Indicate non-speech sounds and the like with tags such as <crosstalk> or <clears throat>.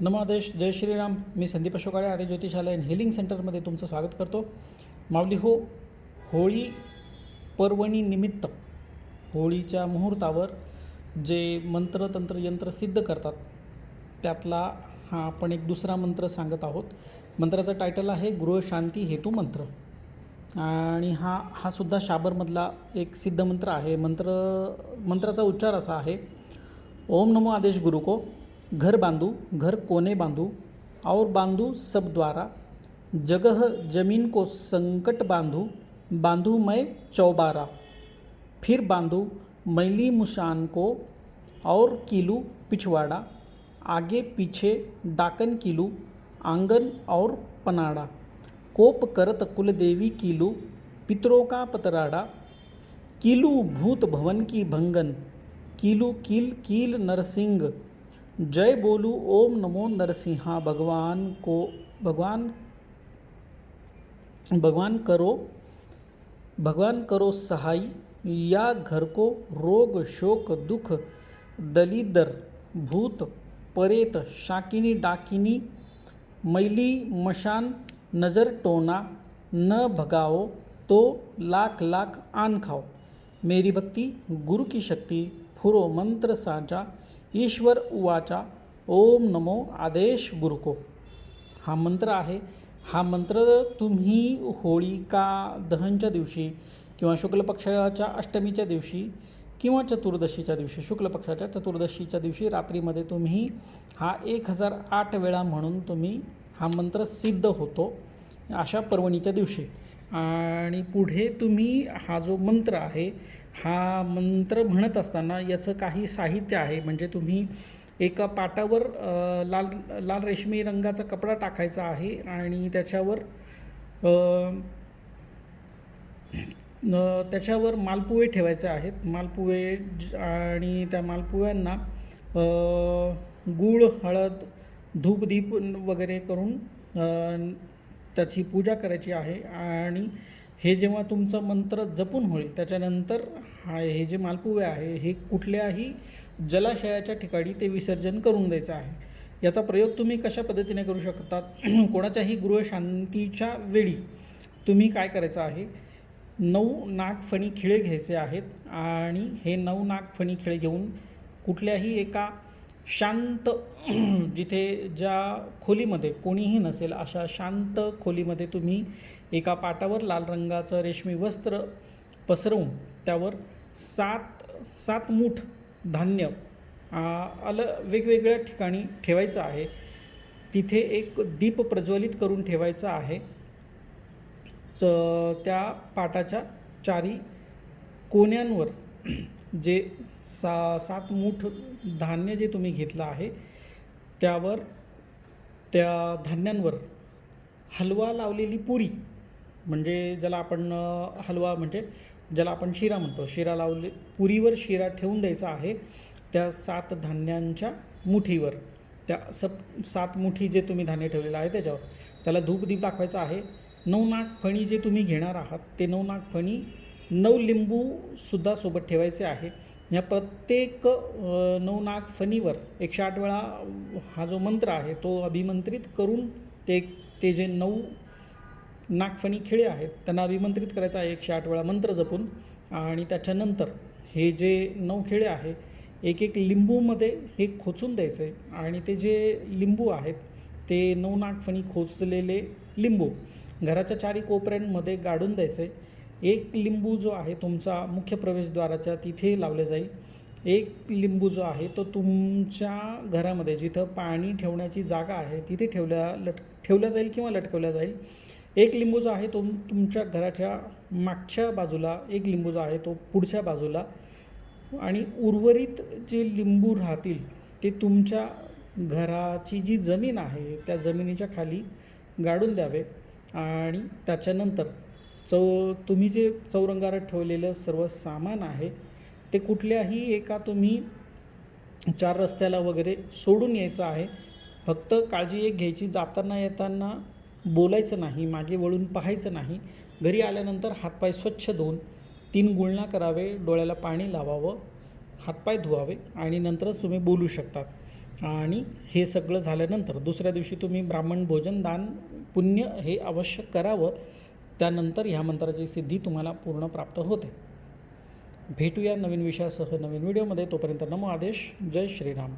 नमादेश जय श्रीराम. मी Sandeep अशोकाळे Arya Jyotishalaya and healing सेंटरमध्ये तुमचं स्वागत करतो. माऊली हो होळी पर्वणीनिमित्त होळीच्या मुहूर्तावर जे मंत्र तंत्र यंत्र सिद्ध करतात त्यातला हा आपण एक दुसरा मंत्र सांगत आहोत. मंत्राचं टायटल आहे गृहशांती हेतू मंत्र. आणि हा हा सुद्धा शाबरमधला एक सिद्ध मंत्र आहे. मंत्र मंत्राचा उच्चार असा आहे ओम नमो आदेश गुरुको घर बांधू, घर कोने बांधू, और बांधू सब द्वारा। जगह ज़मीन को संकट बांधू बांधू मैं चौबारा। फिर बांधू मैली मुशान को और किलू पिछवाड़ा। आगे पीछे डाकन किलू, आँगन और पनाड़ा। कोप करत कुलदेवी किलू, पितरों का पतराड़ा। किलू भूत भवन की भंगन, किलू किल कील नरसिंह। जय बोलू, ओम नमो नरसिंहा, भगवान को, भगवान भगवान करो भगवान करो सहाय, या घर को रोग, शोक, दुख, दलिदर, भूत, परेत, शाकिनी, डाकिनी, मैली, मशान, नज़र टोना, न भगाओ तो लाख लाख आन खाओ। मेरी भक्ति, गुरु की शक्ति, फुरो मंत्र साचा ईश्वर उवाचा ओम नमो आदेश गुरुको. हा मंत्र आहे. हा मंत्र तुम्ही होळिका दहनच्या दिवशी किंवा शुक्ल पक्षाच्या अष्टमीच्या दिवशी किंवा चतुर्दशीच्या दिवशी शुक्ल पक्षाच्या चतुर्दशीच्या दिवशी रात्रीमध्ये तुम्ही हा एक हजार आठ वेळा म्हणून तुम्ही हा मंत्र सिद्ध होतो अशा पर्वणीच्या दिवशी. आणि पुढे तुम्ही हा जो मंत्र आहे हा मंत्र म्हणत असताना याचं काही साहित्य आहे. म्हणजे तुम्ही एका पाटावर लाल लाल रेशमी रंगाचा कपडा टाकायचा आहे आणि त्याच्यावर त्याच्यावर मालपुवे ठेवायचे आहेत. मालपुवे आणि त्या मालपुव्यांना गूळ हळद धूपदीप वगैरे करून त्याची पूजा करायची आहे आणि हे जेव्हा तुमचं मंत्र जपून होईल त्याच्यानंतर हा हे जे मालपुवे आहे हे कुठल्याही जलाशयाच्या ठिकाणी ते विसर्जन करून द्यायचं आहे. याचा प्रयोग तुम्ही कशा पद्धतीने करू शकतात <clears throat> कोणाच्याही गृहशांतीच्या वेळी तुम्ही काय करायचं आहे? नऊ नागफणी खिळे घ्यायचे आहेत आणि हे नऊ नागफणी खिळे घेऊन कुठल्याही एका शांत <clears throat> जिथे ज्या खोलीमध्ये कोणीही नसेल अशा शांत खोलीमध्ये तुम्ही एका पाटावर लाल रंगाचं रेशमी वस्त्र पसरवून त्यावर सात सात मूठ धान्य आलं अल वेगवेगळ्या ठिकाणी ठेवायचं आहे. तिथे एक दीप प्रज्वलित करून ठेवायचा आहे. च त्या पाटाच्या चारी कोण्यांवर जे सा सात मूठ धान्य जे तुम्ही घेतलं आहे त्यावर त्या धान्यांवर हलवा लावलेली पुरी म्हणजे ज्याला आपण हलवा म्हणजे ज्याला आपण शिरा म्हणतो शिरा लावले पुरीवर शिरा ठेवून द्यायचा आहे त्या सात धान्यांच्या मुठीवर त्या सप सात मुठी जे तुम्ही धान्य ठेवलेलं आहे त्याच्यावर त्याला धूपदीप दाखवायचा आहे नऊ नाग फणी जे तुम्ही घेणार आहात ते नऊ नाग फणी नऊ लिंबूसुद्धा सोबत ठेवायचे आहे. ह्या प्रत्येक नऊ नाग फणीवर एकशे आठ वेळा हा जो मंत्र आहे तो अभिमंत्रित करून ते ते जे नऊ नागफणी खिळे आहेत त्यांना अभिमंत्रित करायचं आहे एकशे आठ वेळा मंत्र जपून. आणि त्याच्यानंतर हे जे नऊ खिळे आहे एक एक लिंबूमध्ये हे खोचून द्यायचं. आहे आणि ते जे लिंबू आहेत ते नऊ नागफणी खोचलेले लिंबू घराच्या चारी कोपऱ्यांमध्ये गाडून द्यायचं. आहे एक लिंबू जो आहे तुमचा मुख्य प्रवेशद्वाराच्या तिथे लावले जाईल. एक लिंबू जो आहे तो तुमच्या घरामध्ये जिथं पाणी ठेवण्याची जागा आहे तिथे ठेवल्या लट ठेवला जाईल किंवा लटकवला जाईल. एक लिंबू जो आहे तो तुमच्या घराच्या मागच्या बाजूला एक लिंबू जो आहे तो पुढच्या बाजूला आणि उर्वरित जे लिंबू राहतील ते तुमच्या घराची जी जमीन आहे त्या जमिनीच्या खाली गाडून द्यावे आणि त्याच्यानंतर चौ तुम्ही जे चौरंगारात ठेवलेलं सर्व सामान आहे ते कुठल्याही एका तुम्ही चार रस्त्याला वगैरे सोडून यायचं आहे. फक्त काळजी एक घ्यायची जाताना येताना बोलायचं नाही मागे वळून पाहायचं नाही. घरी आल्यानंतर हातपाय स्वच्छ धुवून तीन गुळणा करावे डोळ्याला पाणी लावावं हातपाय धुवावे आणि नंतरच तुम्ही बोलू शकतात. आणि हे सगळं झाल्यानंतर दुसऱ्या दिवशी तुम्ही ब्राह्मण भोजन दान पुण्य हे अवश्य करावं. त्यानंतर ह्या मंत्राची सिद्धी तुम्हाला पूर्ण प्राप्त होते. भेटूया नवीन विषयासह नवीन व्हिडिओमध्ये. तोपर्यंत नमो आदेश. जय श्रीराम.